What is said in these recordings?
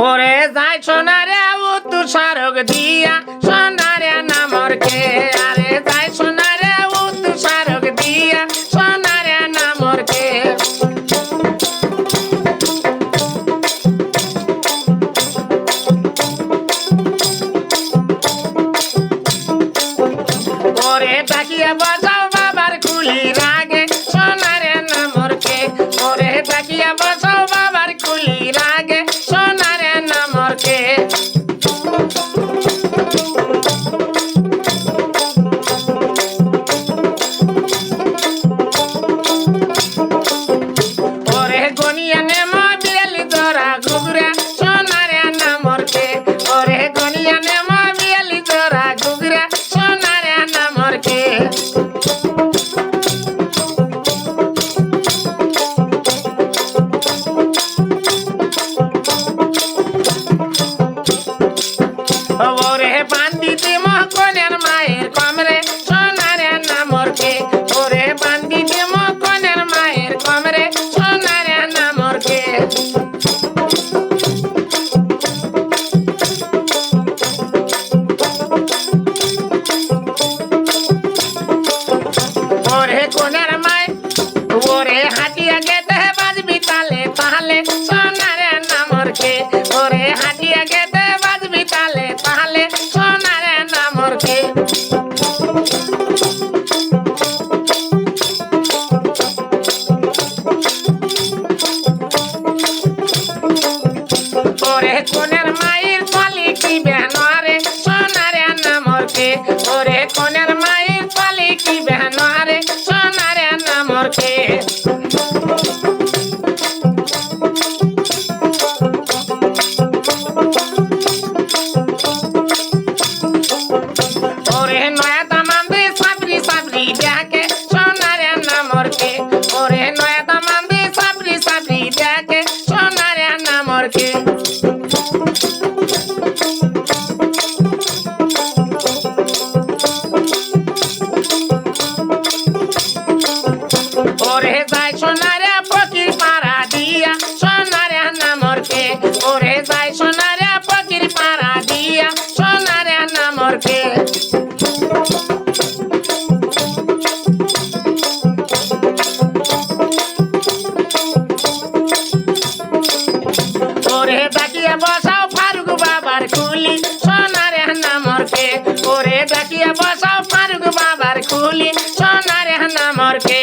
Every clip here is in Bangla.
ওরে যাই সোনারে ও সারক দিয়া সোনারে নামর কে ওরে বান্দিতে মহকনের মায়ের কমরে, সোনার নামরকে ওরে বান্দিতে মহকনের মায়ের কমরে, সোনার নামরকে ওরে কোনার মায়, ওরে হাটিয়া যেতে বাজবি তালে তাহলে নয়া ডাকিয়া বসাও ফারুক বাবার খুলি সোনার হানা মরকে ওরে ডাকিয়া বসাও ফারুক বাবার খুলি সোনার হানা মরকে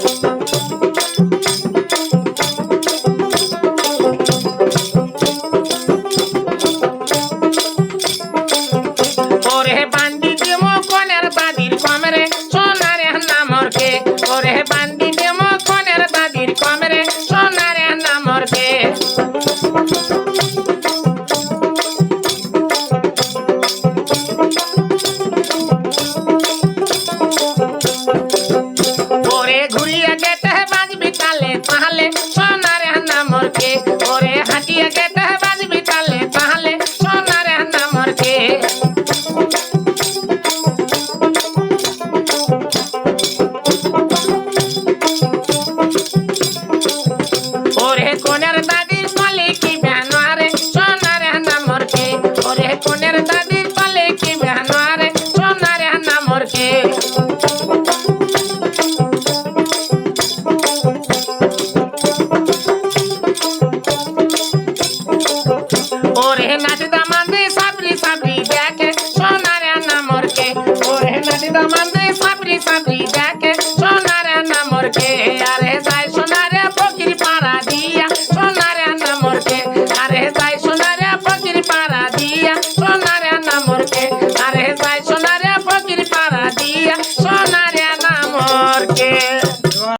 তোরে না